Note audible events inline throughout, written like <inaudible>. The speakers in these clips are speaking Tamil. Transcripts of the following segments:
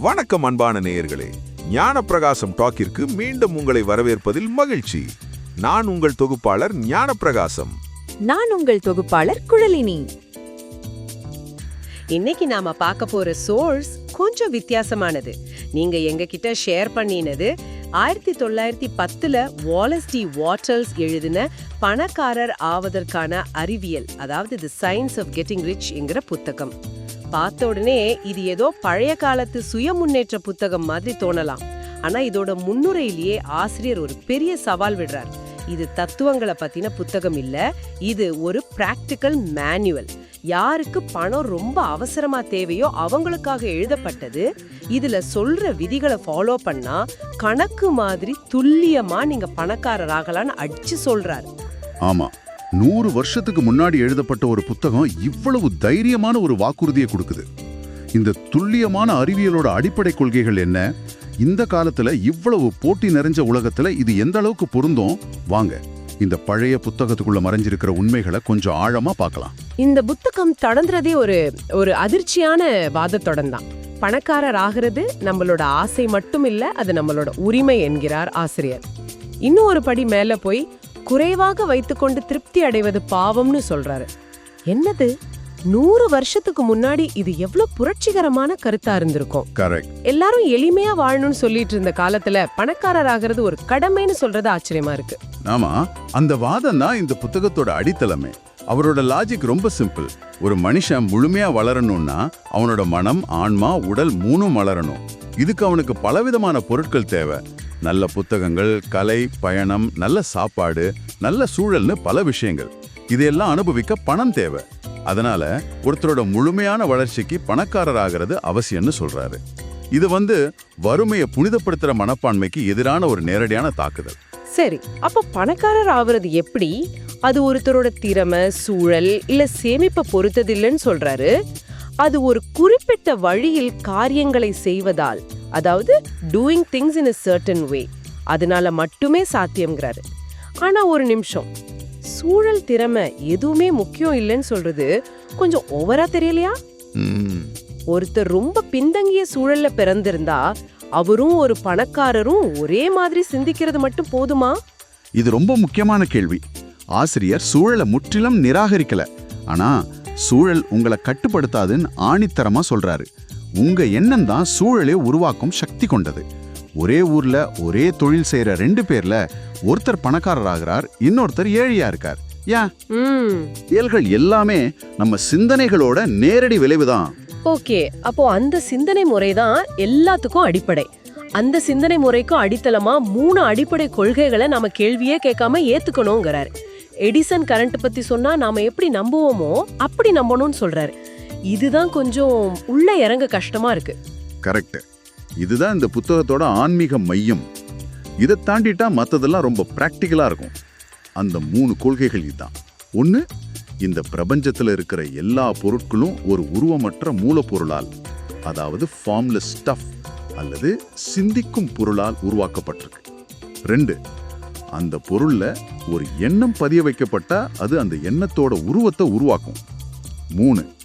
வணக்கம் அன்பான நேயர்களே. ஞானப்பிரகாசம் டாக்கிற்கு மீண்டும் உங்களை வரவேற்பதில் மகிழ்ச்சி. நான் உங்கள் தொகுப்பாளர் ஞானப்பிரகாசம். நான் உங்கள் தொகுப்பாளர் குழலினி. இன்னைக்கு நாம பார்க்க போற சோர்ஸ் கொஞ்சம் வித்தியாசமானது. நீங்க எங்க கிட்ட ஷேர் பண்ணினது ஆயிரத்தி தொள்ளாயிரத்தி பத்துல வாலஸ் டி வாட்டர்ஸ் எழுதின பணக்காரர் ஆவதற்கான அறிவியல் அதாவது the science of getting rich என்கிற புத்தகம். பார்த்த உடனே இது ஏதோ பழைய காலத்து சுய முன்னேற்ற புத்தகம் மாதிரி தோணலாம். ஆனா இதோட முன்னுரையிலேயே ஆசிரியர் ஒரு பெரிய சவால் விடுறார். இது தத்துவங்களை பத்தின புத்தகம் இல்ல இது ஒரு பிராக்டிக்கல் மேனுவல் யாருக்கு பணம் ரொம்ப அவசரமா தேவையோ அவங்களுக்காக எழுதப்பட்டது. இதுல சொல்ற விதிகளை ஃபாலோ பண்ணா கணக்கு மாதிரி துல்லியமா நீங்க பணக்காரராகலாம்னு அடிச்சு சொல்றாரு. ஆமா. நூறு வருஷத்துக்கு முன்னாடி எழுதப்பட்ட ஒரு புத்தகம் இவ்வளவு தைரியமான ஒரு வாக்குறுதியை கொடுக்குது. இந்த துல்லியமான அறிவியலோட அடிப்படை கொள்கைகள் என்ன? இந்த காலத்துல இவ்வளவு போட்டி நிறைஞ்ச உலகத்துல இது எந்த அளவுக்கு பொருந்தும்? வாங்க இந்த பழைய புத்தகத்துக்குள்ள மறைஞ்சிருக்கிற உண்மைகளை கொஞ்சம் ஆழமா பார்க்கலாம். இந்த புத்தகம் தொடர்ந்ததே ஒரு ஒரு அதிர்ச்சியான வாதத்துடன் தான் பணக்காரர் ஆகிறது நம்மளோட ஆசை மட்டும் இல்ல அது நம்மளோட உரிமை என்கிறார் ஆசிரியர். இன்னும் ஒரு படி மேல போய் குறைவாக வைத்துக்கொண்டு திருப்தி அடைவது பாவம்னு சொல்றாரு. என்னது? நூறு வருஷத்துக்கு முன்னாடி இது எவ்வளவு புரட்சிகரமான கருத்தா இருந்திருக்கும். எல்லாரும் எளிமையா வாழணும்னு சொல்லிட்டு இருந்த காலத்துல பணக்காரர் ஆகிறது ஒரு கடமைன்னு சொல்றது ஆச்சரியமா இருக்கு. ஆமா அந்த வாதம் தான் இந்த புத்தகத்தோட அடித்தளமே. அவரோட லாஜிக் ரொம்ப சிம்பிள் ஒரு மனுஷன் முழுமையா வளரணும்னா அவனோட மனம் ஆன்மா உடல் மூணும் வளரணும். இதுக்கு அவனுக்கு பலவிதமான பொருட்கள் தேவை. நல்ல புத்தகங்கள் கலை பயணம் நல்ல சாப்பாடு நல்ல சூழல்னு பல விஷயங்கள். இதையெல்லாம் அனுபவிக்க பணம் தேவை. அதனால ஒருத்தரோட முழுமையான வளர்ச்சிக்கு பணக்காரர் ஆகிறது அவசியம்னு சொல்றாரு. இது வந்து வறுமையை புனிதப்படுத்துற மனப்பான்மைக்கு எதிரான ஒரு நேரடியான தாக்குதல். சரி அப்போ பணக்காரர் ஆவறது எப்படி? அது ஒருத்தரோட திறமை சூழல் இல்ல சேமிப்பை பொறுத்தது இல்லைன்னு சொல்றாரு. அது ஒரு குறிப்பிட்ட வழியில் காரியங்களை செய்வதால் அதாவது doing things in a certain way அதனால மட்டுமே சாத்தியம்ங்கிறாரு. ஆனா ஒரு நிமிஷம். சூழல் திறமை எதுவுமே முக்கியம் இல்லைன்னு சொல்றது கொஞ்சம் ஓவரா தெரியலையா? ம், ஒருத்தர் ரொம்ப பின்தங்கிய சூழல்ல பிறந்திருந்தா அவரும் ஒரு பணக்காரரும் ஒரே மாதிரி சிந்திக்கிறது மட்டும் போதுமா? இது ரொம்ப முக்கியமான கேள்வி. ஆசிரியர் சூழலை முற்றிலும் நிராகரிக்கல. ஆனா சூழல் உங்களை கட்டுப்படுத்தாதுன்னு ஆணித்தரமா சொல்றாரு. உங்க எண்ணம் தான் சூழலை உருவாக்கும் சக்தி கொண்டது. ஒரே ஊர்ல ஒரே தொழில் செய்யற ரெண்டு பேர்ல ஒருத்தர் பணக்காரர் ஆகிறார் இன்னொருத்தர் ஏழையா இருக்கார். ஏன் செயல்கள் எல்லாமே நம்ம சிந்தனைகளோட நேரடி விளைவுதான் ஓகே. அப்போ அந்த சிந்தனை முறை தான் எல்லாத்துக்கும் அடிப்படை. அந்த சிந்தனை முறைக்கும் அடித்தளமா மூணு அடிப்படை கொள்கைகளை நாம கேள்வியே கேட்காம ஏத்துக்கணுங்கிறாரு. எடிசன் கரண்ட் பத்தி சொன்னா நாம எப்படி நம்புவோமோ அப்படி நம்பணும்னு சொல்றாரு. இதுதான் கொஞ்சம் உள்ள இறங்க கஷ்டமா இருக்கு. கரெக்ட் இதுதான் இந்த புத்தகத்தோட ஆன்மீக மையம். இதை தாண்டிட்டா மற்றதெல்லாம் ரொம்ப ப்ராக்டிக்கலாக இருக்கும். அந்த மூணு கொள்கைகள் இதுதான். ஒன்று இந்த பிரபஞ்சத்தில் இருக்கிற எல்லா பொருட்களும் ஒரு உருவமற்ற மூலப்பொருளால் அதாவது ஃபார்ம்லெஸ் ஸ்டஃப் அல்லது சிந்திக்கும் பொருளால் உருவாக்கப்பட்டிருக்கு. ரெண்டு அந்த பொருள்ல ஒரு எண்ணம் பதிய வைக்கப்பட்டா அது அந்த எண்ணத்தோட உருவத்தை உருவாக்கும். மூணு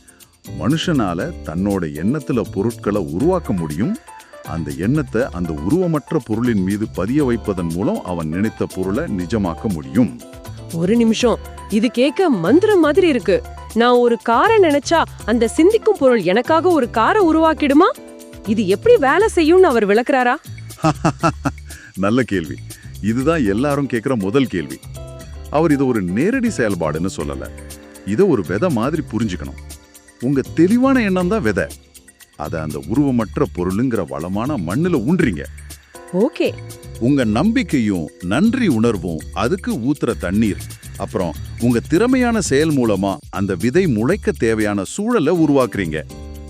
மனுஷனால தன்னோட எண்ணத்துல பொருட்களை உருவாக்க முடியும். அந்த எண்ணத்தை அந்த உருவமற்ற பொருளின் மீது பதிய வைப்பதன் மூலம் அவன் நினைத்த பொருளை நிஜமாக்க முடியும். ஒரு நிமிஷம். இது கேட்க மந்திரம் மாதிரி இருக்கு. நான் ஒரு காரை நினைச்சா அந்த சிந்திக்கும் பொருள் எனக்காக ஒரு காரை உருவாக்கிடுமா? இது எப்படி வேலை செய்யும்னு அவர் விளக்குறாரா? <laughs> நல்ல கேள்வி. இதுதான் எல்லாரும் கேட்குற முதல் கேள்வி. அவர் இது ஒரு நேரடி செயல்பாடுன்னு சொல்லல. இதை ஒரு விதை மாதிரி புரிஞ்சுக்கணும். உங்க தெளிவான எண்ணம் தான் விதை. அதை அந்த உருவமற்ற பொருளுங்கிற வளமான மண்ணுல ஊன்றீங்க. ஓகே. உங்க நம்பிக்கையும் நன்றி உணர்வும் அதுக்கு ஊத்துற தண்ணீர். அப்புறம் உங்க திறமையான செயல் மூலமா அந்த விதை முளைக்க தேவையான சூழலை உருவாக்குறீங்க.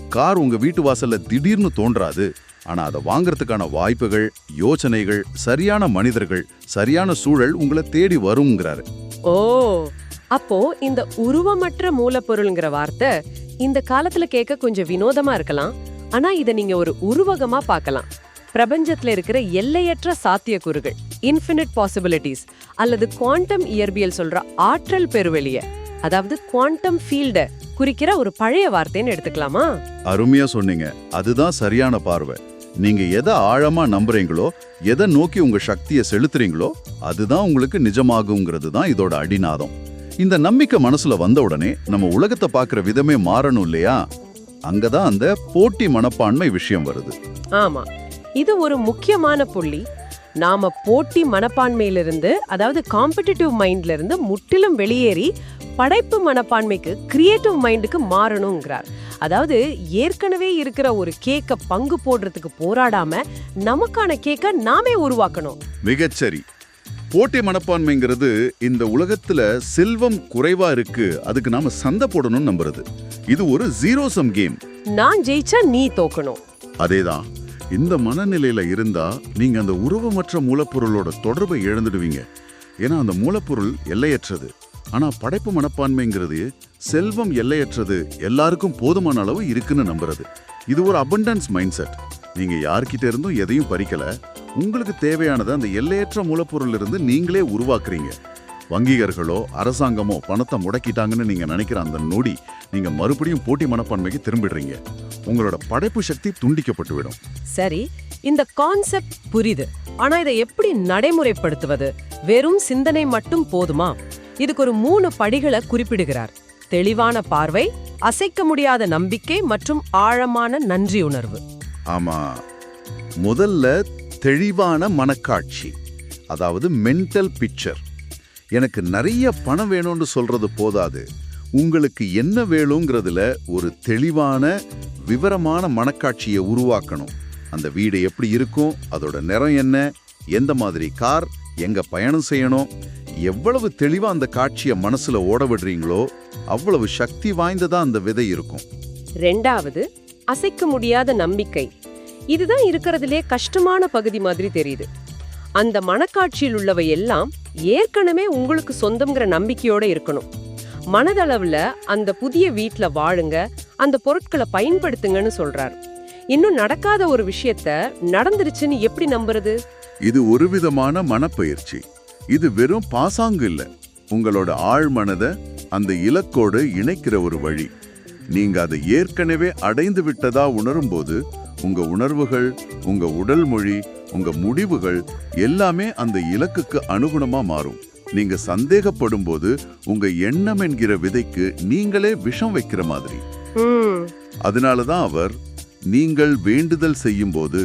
கார் உங்க வீட்டு வாசல்ல திடீர்னு தோன்றாது. ஆனா அதை வாங்குறதுக்கான வாய்ப்புகள் யோசனைகள் சரியான மனிதர்கள் சரியான சூழல் உங்களை தேடி வருங்கிறாரு ஓ அப்போ இந்த உருவமற்ற மூலப்பொருள்ங்கிற வார்த்தை இந்த காலத்துல கேட்க கொஞ்சம் வினோதமா இருக்கலாம். ஆனா இத நீங்க ஒரு உருவகமா பார்க்கலாம். பிரபஞ்சத்துல இருக்கிற எல்லையற்ற சாத்தியக்கூறுகள் இன்ஃபினிட் பாசிபிலிட்டிஸ் அல்லது குவாண்டம் இயற்பியல் சொல்ற ஆற்றல் பெருவெளிய அதாவது குவாண்டம் ஃபீல்ட குறிக்கிற ஒரு பழைய வார்த்தைன்னு எடுத்துக்கலாமா? அருமையா சொன்னீங்க. அதுதான் சரியான பார்வை. நீங்க எதை ஆழமா நம்புறீங்களோ எதை நோக்கி உங்க சக்தியை செலுத்துறீங்களோ அதுதான் உங்களுக்கு நிஜமாகுங்கிறது தான் இதோட அடிநாதம். இந்த நம்பிக்கை மனசுல வந்த உடனே நம்ம உலகத்தை பார்க்குற விதமே மாறணும் இல்லையா? அங்கதான் அந்த போட்டி மனப்பான்மை விஷயம் வருது. ஆமா. இது ஒரு முக்கியமான புள்ளி. நாம போட்டி மனப்பான்மையிலிருந்து அதாவது காம்படிட்டிவ் மைண்ட்ல இருந்து முற்றிலும் வெளியேறி படைப்பு மனப்பான்மைக்கு கிரியேட்டிவ் மைண்டுக்கு மாறணுங்கிறார். அதாவது ஏற்கனவே இருக்கிற ஒரு கேக்க பங்கு போடுறதுக்கு போராடாம நமக்கான கேக்க நாமே உருவாக்கணும். மிகச்சரி. போட்டி மனப்பான்மைங்கிறது இந்த உலகத்துல செல்வம் குறைவா இருக்கு. அதுக்கு நாம சண்டை போடணும்னு நம்புறது. இது ஒரு ஜீரோ சம் கேம் நான் ஜெயிச்சா நீ தோக்கணும். அதேதான். இந்த மனநிலையில இருந்தா நீங்க அந்த உருவமற்ற மூலப்பொருளோட தொடர்பை இழந்துடுவீங்க. ஏன்னா அந்த மூலப்பொருள் எல்லையற்றது. ஆனா படைப்பு மனப்பான்மைங்கிறது செல்வம் எல்லையற்றது எல்லாருக்கும் போதுமான அளவு இருக்குன்னு நம்புறது. இது ஒரு அபண்டன்ஸ் மைண்ட் செட் நீங்க யார்கிட்ட இருந்தும் எதையும் பறிக்கல. உங்களுக்கு தேவையானதை அந்த எல்லையற்ற மூலப்பொருள் இருந்து நீங்களே உருவாக்குறீங்க. வங்கிகர்களோ அரசாங்கமோ பணத்தை முடக்கிட்டாங்கன்னு நீங்க நினைக்கிற அந்த நொடி நீங்க மறுபடியும் போட்டி மனப்பான்மைக்கு திரும்பிடுறீங்க. உங்களோட படைப்பு சக்தி துண்டிக்கப்பட்டு விடும். சரி இந்த கான்செப்ட் புரியுது. ஆனா இதை எப்படி நடைமுறைப்படுத்துவது? வெறும் சிந்தனை மட்டும் போதுமா? இதுக்கு ஒரு மூணு படிகளை குறிப்பிடுகிறார். தெளிவான பார்வை அசைக்க முடியாத நம்பிக்கை மற்றும் ஆழமான நன்றி உணர்வு ஆமா. முதல்ல தெளிவான மனக்காட்சி அதாவது மென்டல் பிக்சர் எனக்கு நிறைய பணம் வேணும்னு சொல்றது போதாது. உங்களுக்கு என்ன வேணுங்கிறதுல ஒரு தெளிவான விவரமான மனக்காட்சியை உருவாக்கணும். அந்த வீடு எப்படி இருக்கும் அதோட நிறம் என்ன எந்த மாதிரி கார் எங்க பயணம் செய்யணும் எவ்வளவு தெளிவா அந்த காட்சியை மனசுல ஓட விடுறீங்களோ அவ்வளவு சக்தி வாய்ந்ததா அந்த விதை இருக்கும். ரெண்டாவது அசைக்க முடியாத நம்பிக்கை. இதுதான் இருக்கிறதுலே கஷ்டமான பகுதி மாதிரி தெரியுது. அந்த மனக்காட்சியில் உள்ளவை எல்லாம் ஏற்கனவே உங்களுக்கு சொந்தம்ங்கிற நம்பிக்கையோட இருக்கணும். மனதளவுல அந்த புதிய வீட்ல வாழுங்க அந்த பொருட்களை பயன்படுத்துங்கன்னு சொல்றாரு. இன்னும் நடக்காத ஒரு விஷயத்த நடந்துருச்சுன்னு எப்படி நம்புறது? இது ஒரு விதமான மனப்பயிற்சி. இது வெறும் பாசாங்கு இல்ல. உங்களோட ஆழ் மனதை அந்த இலக்கோடு இணைக்கிற ஒரு வழி. நீங்க அதை ஏற்கனவே அடைந்து விட்டதா உணரும்போது உங்க உணர்வுகள் உங்க உடல் மொழி உங்க முடிவுகள் எல்லாமே அந்த இலக்குக்கு அனுகுணமா மாறும். நீங்க சந்தேகப்படும் போது உங்க எண்ணம் என்கிற விதைக்கு நீங்களே விஷம் வைக்கிற மாதிரி. அதனாலதான் அவர் நீங்கள் வேண்டுதல் செய்யும்போது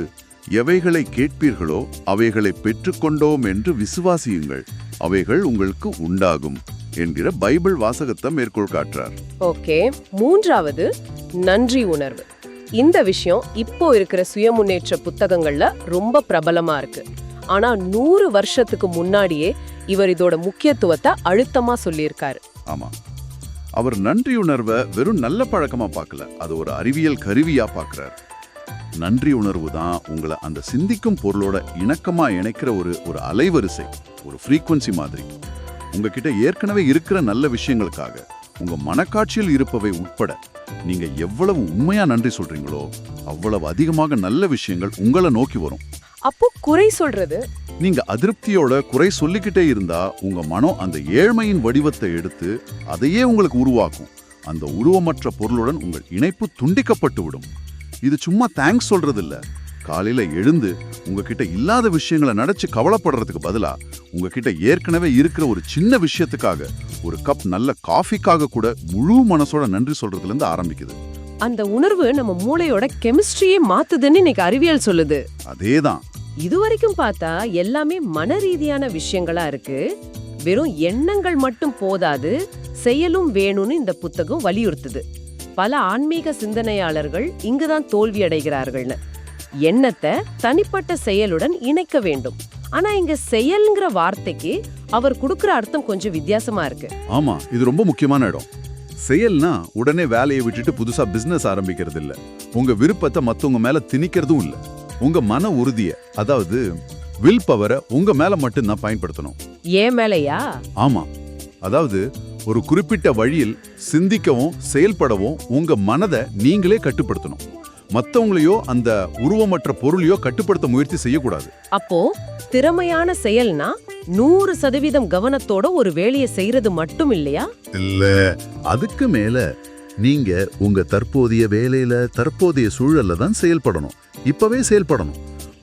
எவைகளை கேட்பீர்களோ அவைகளை பெற்றுக்கொண்டோம் என்று விசுவாசியுங்கள். அவைகள் உங்களுக்கு உண்டாகும் என்கிற பைபிள் வாசகத்தை மேற்கோள் காட்டுறார். ஓகே மூன்றாவது நன்றி உணர்வு. இந்த விஷயம் இப்போ இருக்கிற சுயமுன்னேற்ற புத்தகங்கள்ல ரொம்ப பிரபலமா இருக்கு. ஆனா நூறு வருஷத்துக்கு முன்னாடியே இவர் இதோட முக்கியத்துவத்தை அழுத்தமா சொல்லியிருக்காரு. ஆமா. அவர் நன்றியுணர்வை வெறும் நல்ல பழக்கமா பார்க்கல அது ஒரு அறிவியல் கருவியா பார்க்கிறார். நன்றி உணர்வு தான் உங்களை அந்த சிந்திக்கும் பொருளோட இணக்கமா இணைக்கிற ஒரு ஒரு அலைவரிசை ஒரு ஃப்ரீக்குவன்சி மாதிரி. உங்ககிட்ட ஏற்கனவே இருக்கிற நல்ல விஷயங்களுக்காக. உங்க மனக்காட்சியில் இருப்பவை உட்பட நீங்க எவ்வளவு உண்மையா நன்றி சொல்றீங்களோ அவ்வளவு அதிகமாக நல்ல விஷயங்கள் உங்களை நோக்கி வரும். அப்போ குறை சொல்றது? நீங்க அதிருப்தியோட குறை சொல்லிக்கிட்டே இருந்தா உங்க மனம் அந்த ஏழ்மையின் வடிவத்தை எடுத்து அதையே உங்களுக்கு உருவாக்கும். அந்த உருவமற்ற பொருளுடன் உங்கள் இணைப்பு துண்டிக்கப்பட்டு விடும். இது சும்மா தேங்க்ஸ் சொல்றது இல்ல காலையில எழுந்து உங்ககிட்ட இல்லாத விஷயங்களை நினைச்சு கவலைப்படுறதுக்கு பதிலா உங்ககிட்ட ஏற்கனவே இருக்கிற ஒரு சின்ன விஷயத்துக்காக ஒரு கப் நல்ல காஃபிக்காக கூட முழு மனசோட நன்றி சொல்றதுல இருந்து ஆரம்பிக்குது. அந்த உணர்வு நம்ம மூளையோட கெமிஸ்ட்ரியே மாத்துதுன்னு இன்னைக்கு அறிவியல் சொல்லுது. அதேதான். இதுவரைக்கும் பார்த்தா எல்லாமே மன ரீதியான விஷயங்களா இருக்கு. வெறும் எண்ணங்கள் மட்டும் போதாது செயலும் வேணும்னு இந்த புத்தகம் வலியுறுத்துது. பல ஆன்மீக சிந்தனையாளர்கள் இங்குதான் தோல்வி அடைகிறார்கள்னு எண்ணத்தை தனிப்பட்ட செயலுடன் இணைக்க வேண்டும். ஆனா இங்க செயல்ங்கிற வார்த்தைக்கு அவர் கொடுக்கிற அர்த்தம் கொஞ்சம் வித்தியாசமா இருக்கு. ஆமா இது ரொம்ப முக்கியமான இடம். செயல்னா உடனே வேலையை விட்டுட்டு புதுசா பிசினஸ் ஆரம்பிக்கிறது இல்ல உங்க விருப்பத்தை மத்தவங்க மேல திணிக்கிறதும் இல்ல. உங்க மன உறுதிய அதாவது வில் பவரை உங்க மேல மட்டும்தான் பயன்படுத்தணும். ஏன் மேலையா? ஆமா அதாவது ஒரு குறிப்பிட்ட வழியில் சிந்திக்கவும் செயல்படவும் உங்க மனதை நீங்களே கட்டுப்படுத்தணும். மத்தவங்களையோ அந்த உருவமற்ற பொருளையோ கட்டுப்படுத்த முயற்சி செய்யக்கூடாது. அப்போ திறமையான செயல்னா நூறு சதவீதம் கவனத்தோட ஒரு வேலையை செய்யறது மட்டும் இல்லையா? இல்ல அதுக்கு மேல நீங்க உங்க தற்போதைய வேலையில தற்போதைய சூழல்ல தான் செயல்படணும். இப்பவே செயல்படணும்.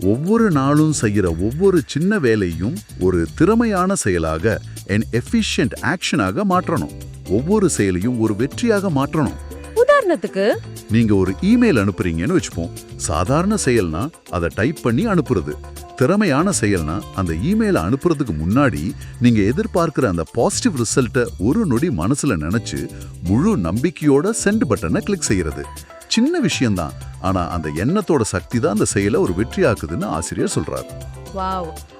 ஒவ்வொரு நாளும் செய்யற ஒவ்வொரு சின்ன வேலையும் ஒரு திறமையான செயலாக an efficient ஆக்ஷனாக மாற்றணும். ஒவ்வொரு செயலையும் ஒரு வெற்றியாக மாற்றணும். உதாரணத்துக்கு நீங்க ஒரு இமெயில் அனுப்புறீங்கன்னு வச்சுப்போம். சாதாரண செயல்னா அதை டைப் பண்ணி அனுப்புறது. திறமையான செயல்னா அந்த இமெயிலை அனுப்புறதுக்கு முன்னாடி நீங்க எதிர்பார்க்கிற அந்த பாசிட்டிவ் ரிசல்ட்டை ஒரு நொடி மனசுல நினைச்சு முழு நம்பிக்கையோட சென்ட் பட்டனை கிளிக் செய்யறது. சின்ன விஷயம்தான். ஆனா அந்த எண்ணத்தோட சக்தி தான் அந்த செயலை ஒரு வெற்றியாக்குதுன்னு ஆசிரியர் சொல்றாரு.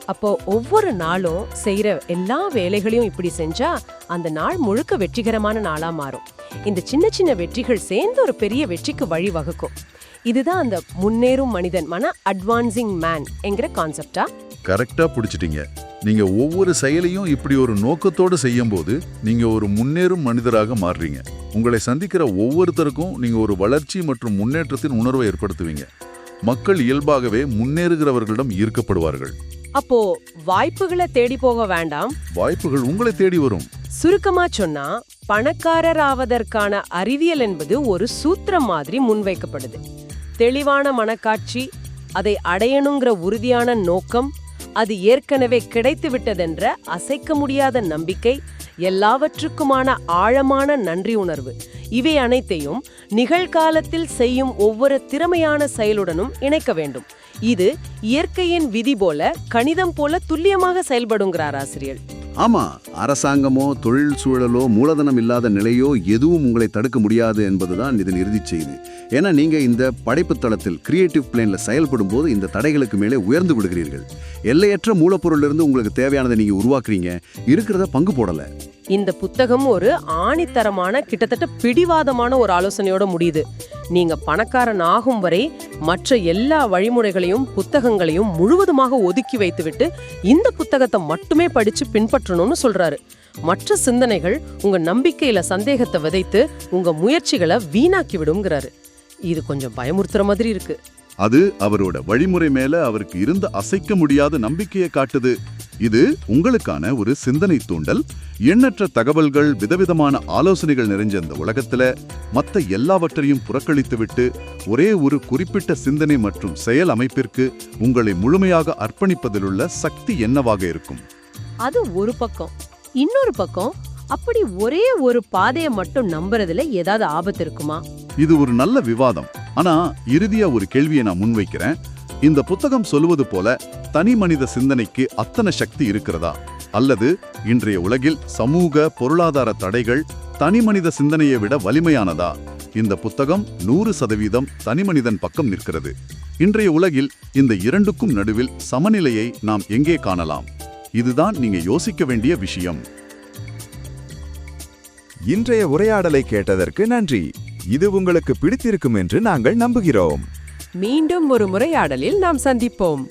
அப்போ ஒவ்வொரு நாளும் செய்யற எல்லா வேலைகளையும் இப்படி செஞ்சா அந்த நாள் முழுக்க வெற்றிகரமான நாளா மாறும். இந்த சின்ன சின்ன வெற்றிகள் சேர்ந்து ஒரு பெரிய வெற்றிக்கு வழி வகுக்கும். இதுதான் அந்த முன்னேறும் மனிதன் மன அட்வான்சிங் மேன் என்கிற கான்செப்டா கரெக்டா பிடிச்சிட்டீங்க. நீங்க ஒவ்வொரு செயலையும் இப்படி ஒரு நோக்கத்தோடு செய்யும்போது நீங்க ஒரு முன்னேறும் மனிதராக மாறுறீங்க. உங்களை சந்திக்கிற ஒவ்வொருத்தருக்கும் நீங்க ஒரு வளர்ச்சி மற்றும் முன்னேற்றத்தின் உணர்வை ஏற்படுத்துவீங்க. மக்கள் இயல்பாகவே முன்னேறுகிறவர்களிடம் ஈர்க்கப்படுவார்கள். அப்போ வாய்ப்புகளை தேடி போக வேண்டாம். வாய்ப்புகள் உங்களை தேடி வரும். சுருக்கமா சொன்னா பணக்காரர் ஆவதற்கான அறிவியல் என்பது ஒரு சூத்திரம் மாதிரி முன்வைக்கப்படுது. தெளிவான மனக்காட்சி அதை அடையணுங்கிற உறுதியான நோக்கம் அது ஏற்கனவே கிடைத்து விட்டதென்ற அசைக்க முடியாத நம்பிக்கை எல்லாவற்றுக்குமான ஆழமான நன்றி உணர்வு. இவை அனைத்தையும் நிகழ்காலத்தில் செய்யும் ஒவ்வொரு திறமையான செயலுடனும் இணைக்க வேண்டும். இது இயற்கையின் விதி போல கணிதம் போல துல்லியமாக செயல்படுங்கிறார் ஆசிரியர். ஆமா அரசாங்கமோ தொழில் சூழலோ மூலதனம் இல்லாத நிலையோ எதுவும் உங்களை தடுக்க முடியாது என்பதுதான் இதன் இறுதிச் செய்தி. ஏன்னா நீங்க இந்த படைப்பு தளத்தில் கிரியேட்டிவ் பிளேன்ல செயல்படும் போது இந்த தடைகளுக்கு மேலே உயர்ந்து விடுகிறீர்கள். எல்லையற்ற மூலப்பொருளிலிருந்து உங்களுக்கு தேவையானதை நீங்க உருவாக்குறீங்க. இருக்கிறத பங்கு போடல. இந்த புத்தகம் ஒரு ஆணித்தரமான கிட்டத்தட்ட பிடிவாதமான ஒரு ஆலோசனையோட முடியுது. நீங்க பணக்காரன் ஆகும் வரை மற்ற எல்லா வழிமுறைகளையும் புத்தகங்களையும் முழுவதுமாக ஒதுக்கி வைத்துவிட்டு இந்த புத்தகத்தை மட்டுமே படிச்சு பின்பற்றணும்னு சொல்றாரு. மற்ற சிந்தனைகள் உங்க நம்பிக்கையில சந்தேகத்தை விதைத்து உங்க முயற்சிகளை வீணாக்கி விடுங்கிறாரு இது கொஞ்சம் பயமுறுத்துற மாதிரி இருக்கு. அது அவரோட வழிமுறை மேல அவருக்கு இருந்த அசைக்க முடியாத நம்பிக்கையை காட்டுது. இது உங்களுக்கான ஒரு சிந்தனை தூண்டல் எண்ணற்ற தகவல்கள் விதவிதமான ஆலோசனைகள் நிறைஞ்ச இந்த உலகத்துல மத்த எல்லாவற்றையும் புறக்கணித்துவிட்டு ஒரே ஒரு குறிப்பிட்ட சிந்தனை மற்றும் செயல் அமைப்பிற்கு உங்களை முழுமையாக அர்ப்பணிப்பதிலுள்ள சக்தி என்னவாக இருக்கும்? அது ஒரு பக்கம். இன்னொரு பக்கம் அப்படி ஒரே ஒரு பாதையை மட்டும் நம்புறதுல ஏதாவது ஆபத்து இருக்குமா? இது ஒரு நல்ல விவாதம். ஆனா இறுதியா ஒரு கேள்வியை நான் முன்வைக்கிறேன். இந்த புத்தகம் சொல்லுவது போல தனி மனித சிந்தனைக்கு அத்தனை சக்தி இருக்கிறதா? அல்லது இன்றைய உலகில் சமூக பொருளாதார தடைகள் தனி மனித சிந்தனையை விட வலிமையானதா? இந்த புத்தகம் நூறு சதவீதம் தனி மனிதன் பக்கம் நிற்கிறது. இன்றைய உலகில் இந்த இரண்டுக்கும் நடுவில் சமநிலையை நாம் எங்கே காணலாம்? இதுதான் நீங்க யோசிக்க வேண்டிய விஷயம். இன்றைய உரையாடலை கேட்டதற்கு நன்றி. இது உங்களுக்கு பிடித்திருக்கும் என்று நாங்கள் நம்புகிறோம். மீண்டும் ஒரு முறையாடலில் நாம் சந்திப்போம்.